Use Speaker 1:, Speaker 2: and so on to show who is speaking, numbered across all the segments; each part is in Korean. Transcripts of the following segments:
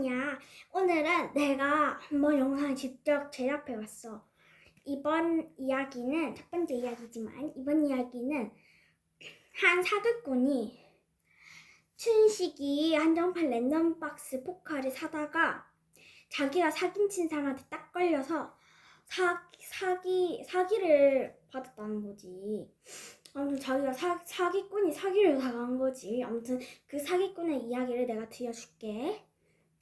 Speaker 1: 안녕하냐. 오늘은 내가 한번 영상을 직접 제작해 왔어. 이번 이야기는 첫 번째 이야기지만 이번 이야기는 한 사기꾼이 춘식이 한정판 랜덤박스 포카를 사다가 자기가 사긴 친 사람한테 딱 걸려서 사, 사기 사기를 받았다는 거지. 아무튼 자기가 사, 사기꾼이 사기를 당한 거지. 아무튼 그 사기꾼의 이야기를 내가 들려줄게.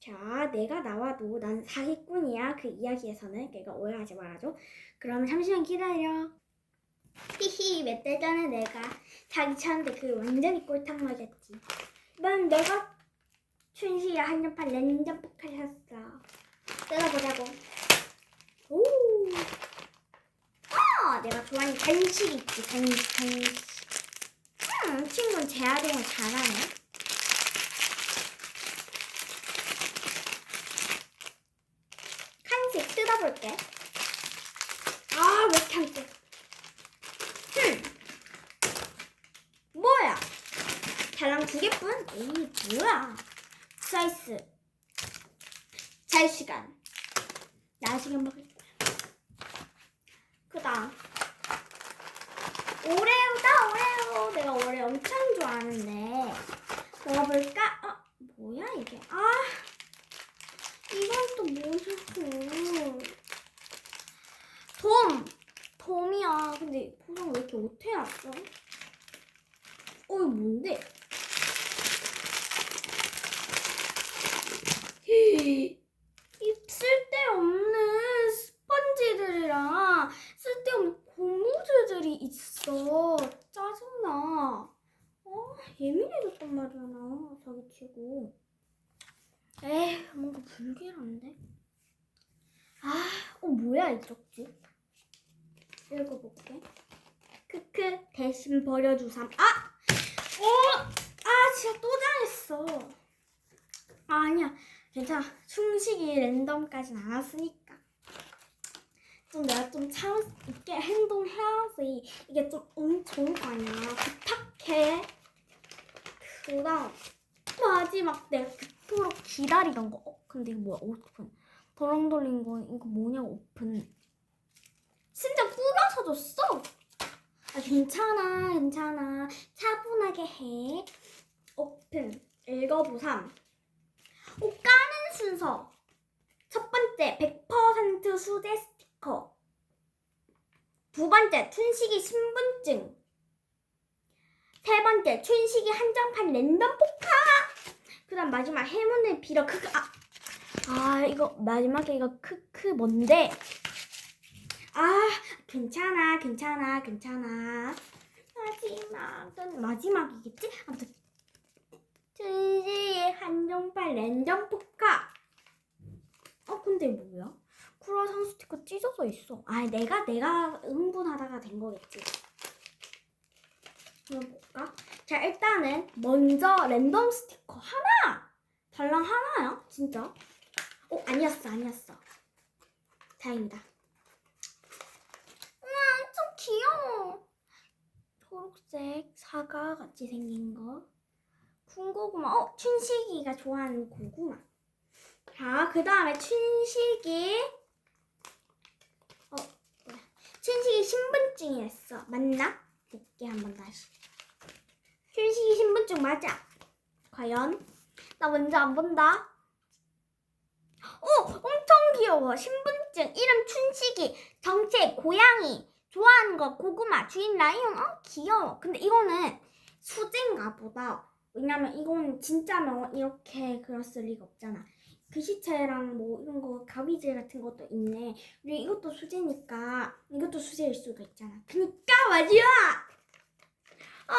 Speaker 1: 자, 내가 나와도 난 사기꾼이야. 그 이야기에서는 걔가 오해하지 말아줘. 그러면 잠시만 기다려. 히히, 몇 달 전에 내가 사기 쳤는데 그 완전히 꼴탕 맞았지. 이번 내가 춘식이 한정판 랜덤 포카를 샀어. 뜯어보자고. 오. 어, 내가 좋아하는 간식 있지, 간식, 간식. 음, 친구는 재활용을 잘하네. 간식 뜯어볼게. 아, 왜 이렇게 안 뜯어? 흠. 뭐야? 달랑 두 개뿐? 에이, 뭐야? 스라이스. 잘 시간. 나중에 먹을 거야. 그 다음. 오레오다, 오레오. 내가 오레오 엄청 좋아하는데. 먹어볼까? 어, 뭐야, 이게? 아, 이건 또 뭐냐고. 돔! 돔이야. 근데 포장 왜 이렇게 오태놨어? 어, 이거 뭔데? 쓸데없는 스펀지들이랑 쓸데없는 고무줄들이 있어. 짜증나. 어, 예민해졌단 말이야, 나. 사기치고. 에이, 뭔가 불길한데? 아, 어, 뭐야, 이 쪽지? 읽어볼게. 크크, 대신 버려주삼. 아! 어! 아, 진짜 또 당했어. 아, 아니야. 괜찮아. 충식이 랜덤까지는 안 왔으니까. 좀 내가 좀참 있게 행동해야지. 이게 좀 엄청 거 아니야. 부탁해. 그 다음, 마지막 내가 그토록 기다리던 거. 어, 근데 이거 뭐야? 오픈. 덜렁 돌린 거, 이거 뭐냐, 오픈. 심지어 뿌려서 줬어. 아, 괜찮아, 괜찮아. 차분하게 해. 오픈. 읽어보삼. 옷 까는 순서. 첫 번째, 100% 수제 스티커. 두 번째, 춘식이 신분증. 세 번째, 춘식이 한정판 랜덤 포카. 그 다음 마지막 행운을 빌어. 크크. 아, 아, 이거 마지막에 이거 크크 뭔데? 아, 괜찮아, 괜찮아, 괜찮아. 마지막은 마지막이겠지? 아무튼 춘식이 한 정판 랜덤 포카. 어, 근데 뭐야? 크루아상 스티커 찢어져 있어. 아, 내가 내가 흥분하다가 된 거겠지. 볼까? 자, 일단은 먼저 랜덤 스티커 하나. 달랑 하나야? 진짜? 어, 아니었어, 아니었어. 다행이다. 우와, 엄청 귀여워. 초록색 사과 같이 생긴 거. 군고구마. 어, 춘식이가 좋아하는 고구마. 자, 그 다음에 춘식이. 어, 뭐야. 춘식이 신분증이었어. 맞나? 볼게, 한번 다시. 춘식이 신분증 맞아. 과연? 나 먼저 안 본다. 어, 엄청 귀여워. 신분증, 이름 춘식이, 정체, 고양이, 좋아하는 거, 고구마, 주인 라이온. 어, 귀여워. 근데 이거는 수제인가 보다. 왜냐면 이건 진짜면 이렇게 그렸을 리가 없잖아. 글씨체랑 뭐 이런 거 가위질 같은 것도 있네. 그리고 이것도 수제니까 이것도 수제일 수가 있잖아. 그니까 마지막. 아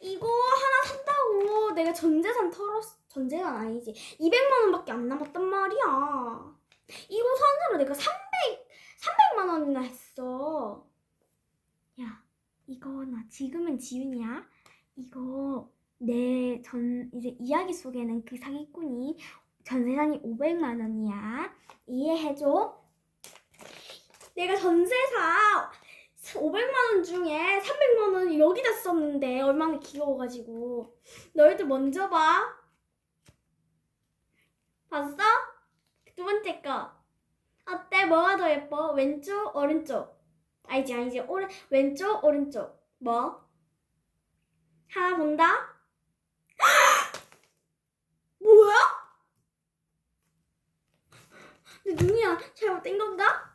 Speaker 1: 이거 하나 산다고 내가 전 재산 털었 전 재산 아니지 200만 원밖에 안 남았단 말이야. 이거 사느라 내가 300 300만 원이나 했어. 야 이거 나 지금은 지윤이야. 이거 내 전 이제 이야기 속에는 그 사기꾼이 전 세상이 500만 원이야. 이해해줘. 내가 전세사 500만 원 중에 300만 원 여기다 썼는데 얼마나 귀여워가지고 너희들 먼저 봐 봤어? 두 번째 거 어때? 뭐가 더 예뻐? 왼쪽 오른쪽 아니지 아니지 오른 왼쪽 오른쪽 뭐? 하나 본다? 내 눈이야. 잘못된 건가?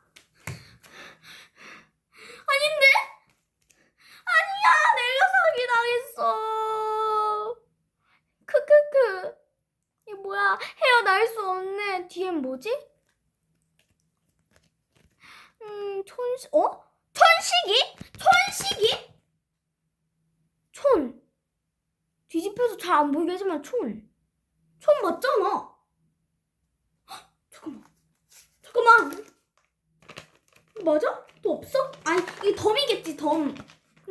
Speaker 1: 아닌데? 아니야, 내가 사기 당했어. 크크크. 이게 뭐야? 헤어 날 수 없네. 뒤엔 뭐지? 음, 촌시, 어? 천식이? 천식이? 촌. 뒤집혀서 잘 안 보이게 하지만 촌. 촌 맞잖아. 헉, 잠깐만. 잠깐만. 맞아? 또 없어? 아니, 이게 덤이겠지, 덤.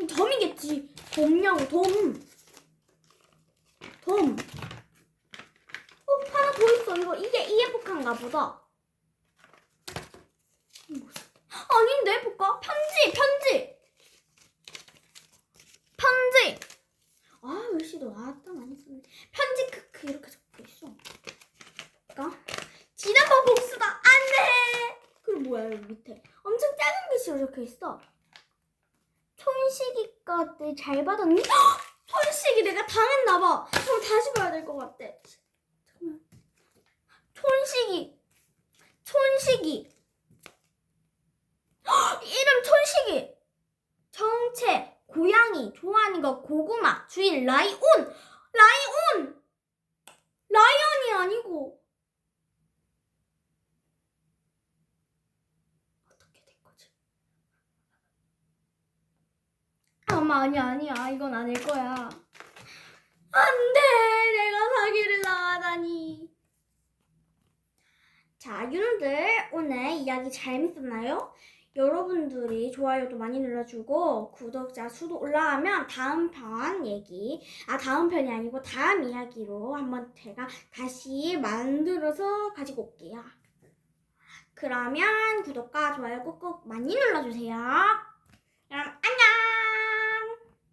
Speaker 1: 덤이겠지. 덤냐고, 덤. 덤. 어, 하나 더 있어. 이거, 이게 EF칸가 보다. 뭐지? 아닌데, 볼까? 편지, 편지. 편지. 아, 글씨도 나왔다, 많이 썼네. 편지 크크 이렇게 적혀 있어. 볼까? 지난번 복수다. 안 돼! 그리고 뭐야, 여기 밑에. 엄청 작은 글씨로 적혀 있어. 것들 잘 받았니? 헉! 촌식이 내가 당했나 봐. 그럼 다시 봐야 될 것 같아. 촌식이. 헉! 이름 촌식이. 정체, 고양이, 좋아하는 거 고구마, 주인 라이온. 라이온. 라이언이 아니고. 어떻게 된 거지? 엄마 아니야 아니야 이건 아닐 거야. 안돼 내가 사기를 당하다니. 자 유노들 오늘 이야기 재밌었나요? 여러분들이 좋아요도 많이 눌러주고 구독자 수도 올라가면 다음 편 얘기 아 다음 편이 아니고 다음 이야기로 한번 제가 다시 만들어서 가지고 올게요. 그러면 구독과 좋아요 꾹꾹 많이 눌러주세요.